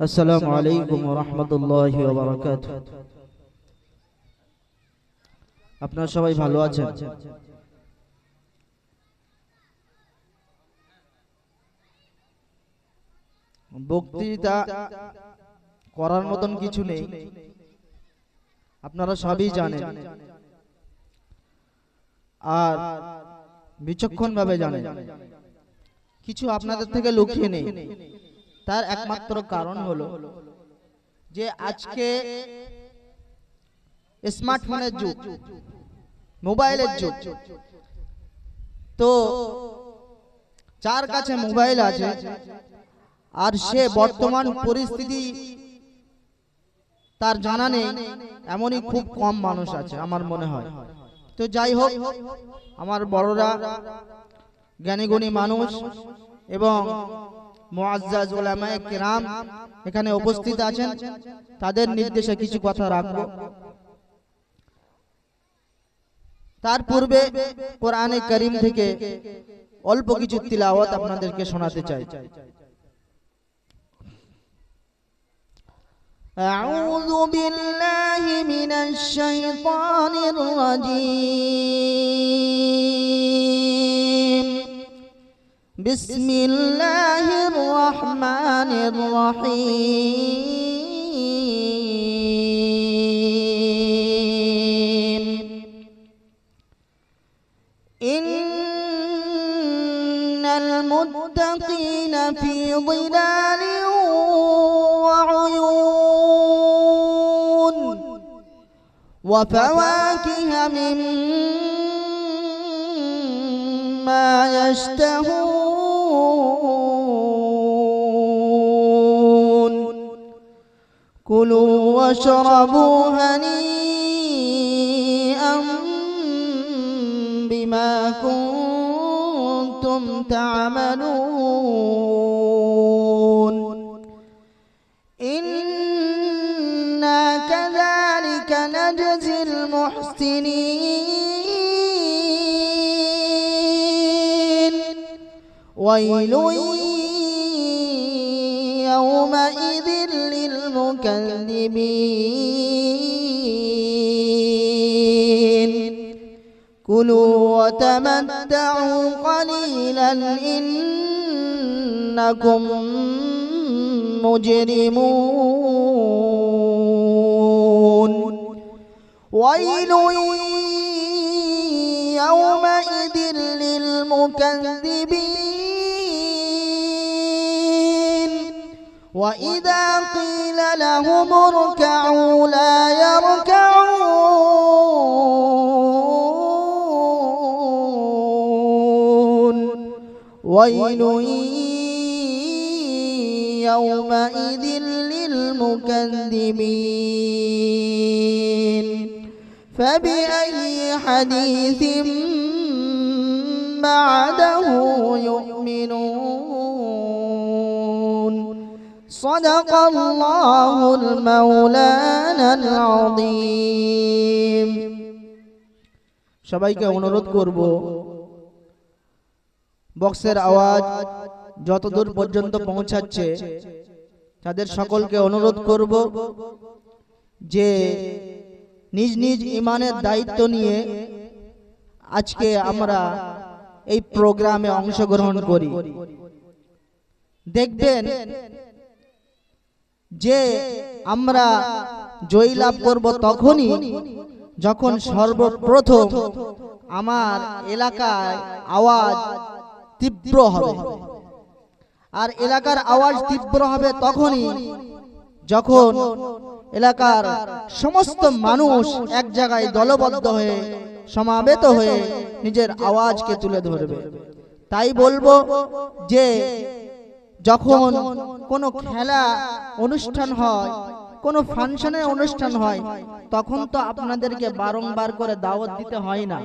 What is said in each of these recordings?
আসসালামু আলাইকুম রহমতুল্লাহ আপনারা সবাই ভালো আছেন? বক্তৃতা করার মতন কিছু নেই। আপনারা সবই জানেন। আর বিচক্ষণ ভাবে জানেন। কিছু আপনাদের থেকে লুকিয়ে নেই। তার একমাত্র কারণ হলো যে আজকে স্মার্টফোনের যুগ মোবাইলের যুগ। তো যার কাছে মোবাইল আছে আর সে বর্তমান পরিস্থিতি তার জানা নেই এমনই খুব কম মানুষ আছে আমার মনে হয়। তো যাই হোক আমার বড়রা জ্ঞানীগুণী মানুষ এবং মুআজ্জাজ উলামায়ে কিরাম এখানে উপস্থিত আছেন তাদের নির্দেশে কিছু কথা রাখবো তার পূর্বে কোরআনে করিম থেকে অল্প কিছু তিলাওয়াত আপনাদেরকে শোনাতে চাই أعوذ بالله من الشيطان الرجيم بسم الله الرحمن الرحيم. إن المتقين في ظلال وعيون وفواكه مما يشتهون كلوا واشربوا هنيئا بما كنتم تعملون. إنا كذلك نجزي المحسنين. ويل يومئذ للمكذبين. كلوا وتمتعوا قليلا إنكم مجرمون. ويل يومئذ للمكذبين. وإذا قيل لهم اركعوا لا يركعون ويل يومئذ للمكذبين فبأي حديث بعده يؤمنون صدق الله المولانا العظيم সবাইকে অনুরোধ করব বক্সের আওয়াজ যতদূর পর্যন্ত পৌঁছাচ্ছে তাদের সকলকে অনুরোধ করব যে নিজ নিজ ইমানের দায়িত্ব নিয়ে আজকে আমরা এই প্রোগ্রামে অংশগ্রহণ করি দেখবেন যে আমরা জয়ী লাভ করব তখনই যখন সর্বপ্রথম আমার এলাকায় আওয়াজ তীব্র হবে। আর এলাকার আওয়াজ তীব্র হবে তখনই যখন এলাকার সমস্ত মানুষ এক জায়গায় দলবদ্ধ হয়ে, সমাবেত হয়ে নিজের আওয়াজকে তুলে ধরবে। তাই বলব যে যখন কোনো খেলা অনুষ্ঠান হয় কোনো ফাংশনের অনুষ্ঠান হয় তখন তো আপনাদেরকে বারংবার করে দাওয়াত দিতে হয় না।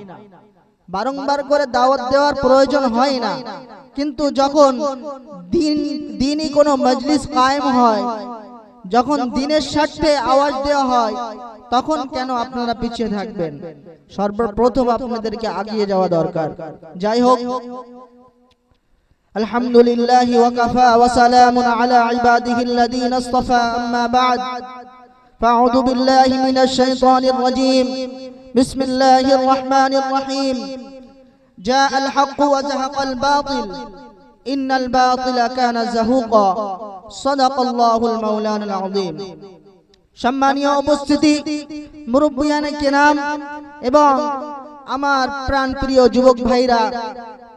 বারংবার করে দাওয়াত দেওয়ার প্রয়োজন হয় না। কিন্তু যখন দিন দিনই কোনো মজলিস কায়েম হয় যখন দিনের স্বার্থে আওয়াজ দেওয়া হয় তখন কেন আপনারা পিছিয়ে থাকবেন? সর্বপ্রথম আপনাদেরকে আগিয়ে যাওয়া দরকার। যাই হোক الحمد لله وكفى وسلام على عباده الذين اصطفى أما بعد فأعوذ بالله من الشيطان الرجيم بسم الله الرحمن الرحيم جاء الحق وزهق الباطل إن الباطل كان زهوقا صدق الله المولان العظيم সম্মানীয় উপস্থিতি মুরব্বিয়ানে কেনাম এবং আমার প্রাণপ্রিয় যুবক ভাইরা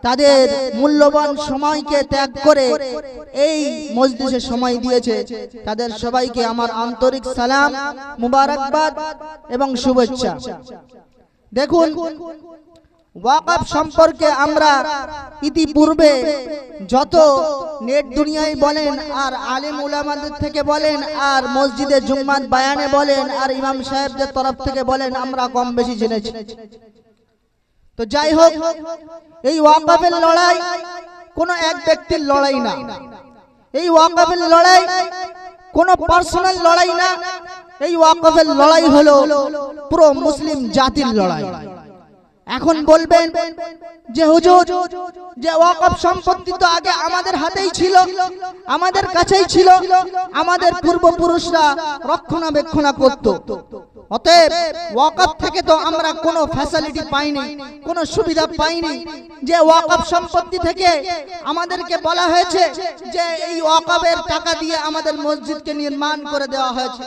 তাদের মূল্যবান সময়কে ত্যাগ করে এই মসজিদে সময় দিয়েছে। তাদের সবাইকে আমার আন্তরিক সালাম, মুবারকবাদ এবং শুভেচ্ছা। দেখুন ওয়াকফ সম্পর্কে আমরা ইতিপূর্বে যত নেট দুনিয়ায় বলেন আর আলিম উলামাদের থেকে বলেন আর মসজিদে জুম্মাত বায়ানে বলেন আর ইমাম সাহেবদের তরফ থেকে বলেন আমরা কম বেশি জেনেছি। তো যাই হোক, এই ওয়াকাফের লড়াই কোনো এক ব্যক্তির লড়াই না। এই ওয়াকাফের লড়াই কোনো পার্সোনাল লড়াই না। এই ওয়াকাফের লড়াই হলো পুরো মুসলিম জাতির লড়াই। এখন বলবেন যে হুজুর, যে ওয়াকফ সম্পত্তি তো আগে আমাদের হাতেই ছিল, আমাদের কাছেই ছিল, আমাদের পূর্বপুরুষরা রক্ষণাবেক্ষণা করত। অতএব ওয়াকফ থেকে তো আমরা কোনো ফ্যাসিলিটি পাইনি, কোনো সুবিধা পাইনি। যে ওয়াকফ সম্পত্তি থেকে আমাদেরকে বলা হয়েছে যে এই ওয়াকফের টাকা দিয়ে আমাদের মসজিদকে নির্মাণ করে দেওয়া হয়েছে।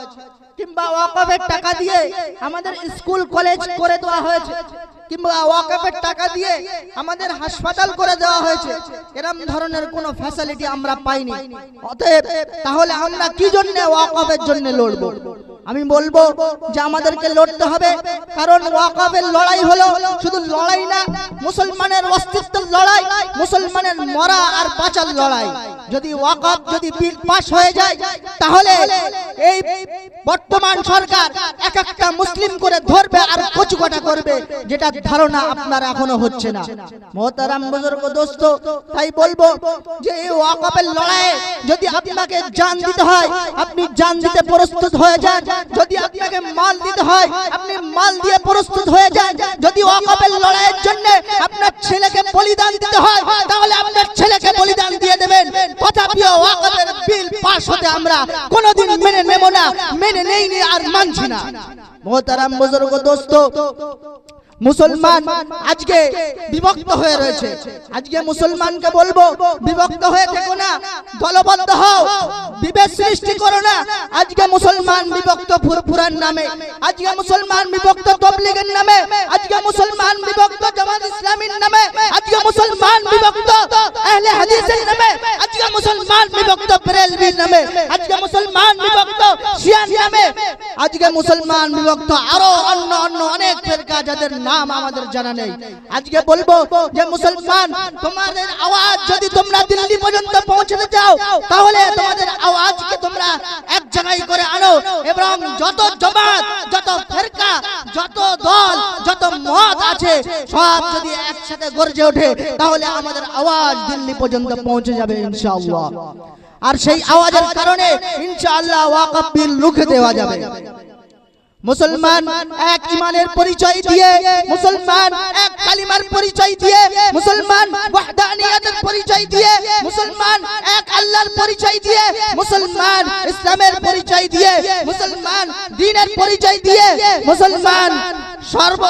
কিংবা ওয়াকফের টাকা দিয়ে আমাদের স্কুল, কলেজ করে দেওয়া হয়েছে, কিংবা ওয়াকফের টাকা দিয়ে আমাদের হাসপাতাল করে দেওয়া হয়েছে, এরম ধরনের কোনো ফ্যাসিলিটি আমরা পাইনি। অতএব তাহলে আমরা কি জন্য ওয়াকফের জন্য লড়বো? আমি বলব যে আমাদেরকে লড়তে হবে, কারণ ওয়াকফের লড়াই হলো শুধু লড়াই না, মুসলমানের অস্তিত্বের লড়াই, মুসলমানের মরা আর বাঁচার লড়াই। যদি ওয়াকফ যদি বিল পাস হয়ে যায়, তাহলে এই বর্তমান সরকার এক একটা মুসলিম করে কচুকাটা করবে, যেটা ধারণা আপনার এখনও হচ্ছে না। মোহতারাম বুজুর্গ দোস্ত, তাই বলব যে এই ওয়াকফের লড়াইয়ে যদি আপনাকে জান দিতে হয়, আপনি জান দিতে প্রস্তুত হয়ে যান। যদি আপনাকে মাল দিতে হয়, আপনি মাল দিয়ে প্রস্তুত হয়ে যান। যদি ওয়াকফের লড়াইয়ের জন্য আপনার ছেলেকে বলিদান দিতে হয়, তাহলে আপনার ছেলেকে বলিদান দিয়ে দেবেন। তথাপি ওয়াকফের বিল পাস হতে আমরা কোনোদিন মেনে নেব না, মেনে নেইনি আর মানছি না। মোহতারাম বুজুর্গ দোস্ত, মুসলমান আজকে বিভক্ত হয়ে রয়েছে। আজকে মুসলমানকে বলব, বিভক্ত হয়ে থেকো না, দলবদ্ধ হও, বিভেদ সৃষ্টি করো না। আজকে মুসলমান বিভক্ত ফুরফুরার নামে, আজকে মুসলমান বিভক্ত তবলিগের নামে, আজকে মুসলমান বিভক্ত জামাত ইসলামীর নামে, আজকে মুসলমান বিভক্ত আহলে হাদিসের নামে, আজকে মুসলমান বিভক্ত বেরেলভির নামে, আজকে মুসলমান বিভক্ত আজকে মুসলমান বিভক্ত, আরও অন্য অন্য অনেক ফেরকা যাদের নাম আমাদের জানা নেই। আজকে বলব যে মুসলমান, তোমাদের আওয়াজ যদি তোমরা দিল্লি পর্যন্ত পৌঁছতে চাও, তাহলে তোমাদের আওয়াজকে তোমরা এক জায়গায় করে আনো এবং যত জমাত, যত ফেরকা, যত দল, যত মত আছে, সব যদি একসাথে গর্জে ওঠে, তাহলে আমাদের আওয়াজ দিল্লি পর্যন্ত পৌঁছে যাবে ইনশাআল্লাহ। আর সেই আওয়াজের কারণে ইনশাআল্লাহ ওয়াকফ বিল রুখে দেওয়া যাবে। মুসলমান এক ইমানের পরিচয় দিয়ে, মুসলমান এক কালিমার পরিচয় দিয়ে, মুসলমান ওয়াহদানিয়াতের পরিচয় দিয়ে, মুসলমান এক আল্লাহর পরিচয় দিয়ে, মুসলমান ইসলামের পরিচয় দিয়ে, মুসলমান দ্বীনের পরিচয় দিয়ে, মুসলমান সর্ব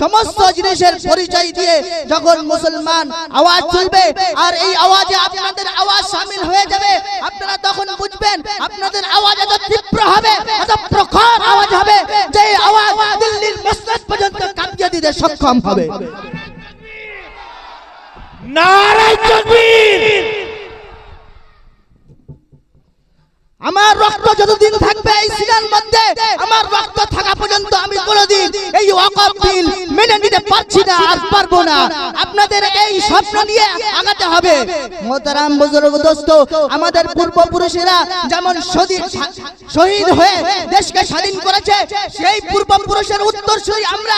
সমস্ত জিনিসের পরিচয় দিয়ে যখন মুসলমান আওয়াজ তুলবে, আর এই আওয়াজে আপনাদের আওয়াজ শামিল হয়ে যাবে, আপনারা তখন বুঝবেন, আপনাদের আওয়াজ এত তীব্র হবে, এত প্রখর আওয়াজ হবে। দিতে সক্ষম হবে। আমার রক্ত যতদিন থাকবে এই সিনার মধ্যে আমার রক্ত থাকা পর্যন্ত আমি কোনোদিন এই ওয়াকফ বিল মেনে নিতে পারছি না আর পারব না। আপনাদের এই স্বপ্ন নিয়ে আগাতে হবে। মোহতারাম বুজুর্গ দোস্ত আমাদের পূর্বপুরুষেরা যেমন শহীদ শহীদ হয়ে দেশকে স্বাধীন করেছে সেই পূর্বপুরুষের উত্তরসূরি আমরা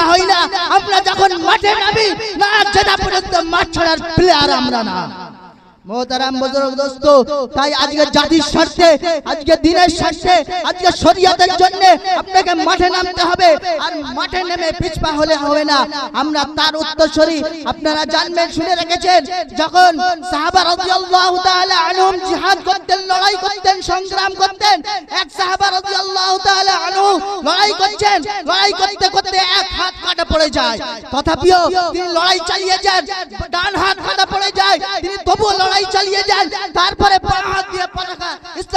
পিছপা হই না। আমরা যখন মাঠে নামি না জেতা পর্যন্ত মাঠ ছাড়ার প্লেয়ার আমরা না। মোহতারাম বুজুর্গ দোস্ত, তাই আজকে জাতির স্বার্থে, আজকে দিনের স্বার্থে, আজকে শরীয়তের জন্য আপনাকে মাঠে নামতে হবে। মাঠে নেমে পিছপা হলে হবে না। আমরা তার উত্তরসূরি, আপনারা শুনে রেখেছেন, যখন সাহাবা রাদিয়াল্লাহু তাআলা আনহুম জিহাদ করতেন, লড়াই করতেন, সংগ্রাম করতেন, এক সাহাবা রাদিয়াল্লাহু তাআলা আনহু লড়াই করছেন, লড়াই করতে করতে এক হাত কাটা পড়ে যায়। তথাপিও তিনি লড়াই চালিয়ে যান, ডান হাত কাটা পড়ে যায়, তিনি তবুও লড়াই চালিয়ে যান তারপরে বাম হাত দিয়ে পতাকা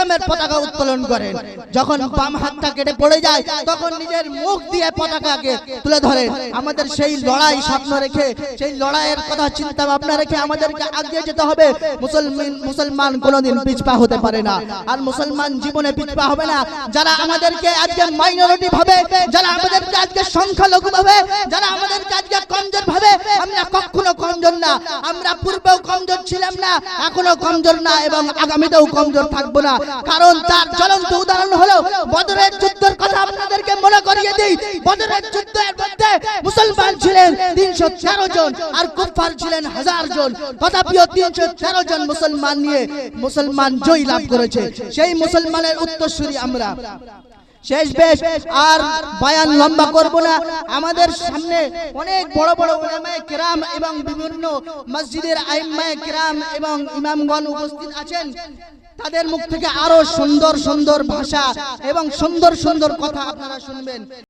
ইসলামের পতাকা উত্তোলন করেন যখন বাম হাতটা কেটে পড়ে যায়, তখন নিজের মুখ দিয়ে পতাকাকে তুলে ধরেন আমাদের সেই লড়াই স্বপ্ন রেখে, সেই লড়াইয়ের কথা চিন্তা ভাবনা রেখে আমাদেরকে আগিয়ে যেতে হবে। মুসলমান মুসলমান কোনোদিন পিছপা হতে পারে না। আর মুসলমান জীবনে পিছপা হবে না। যারা আমাদেরকে আজকে মাইনরিটি ভাবে, যারা আমাদেরকে আজকে সংখ্যালঘু ভাবে, যারা আমাদেরকে আজকে কমজোর ভাবে, আমরা কখনো কমজোর না। আমরা পূর্বেও কমজোর ছিলাম না, এখনও কমজোর না এবং আগামীতেও কমজোর থাকব না। কারণ তার জ্বলন্ত উদাহরণ হলো বদরের যুদ্ধের কথা আপনাদেরকে মনে করিয়ে দিই। বদরের যুদ্ধের মধ্যে মুসলমান ছিলেন তিনশো তেরো জন আর কুফার ছিলেন হাজার জন। তথাপিও তিনশো তেরো জন মুসলমান নিয়ে মুসলমান জয় লাভ করেছে। সেই মুসলমানের উত্তরসূরি আমরা। শেষ বেশ, আর বায়ান লম্বা করব না। আমাদের সামনে অনেক বড় বড় উলামায়ে কেরাম এবং বিভিন্ন মসজিদের আইম্মায়ে কেরাম এবং ইমামগণ উপস্থিত আছেন। তাদের মুখ থেকে আরও সুন্দর সুন্দর ভাষা এবং সুন্দর সুন্দর কথা আপনারা শুনবেন।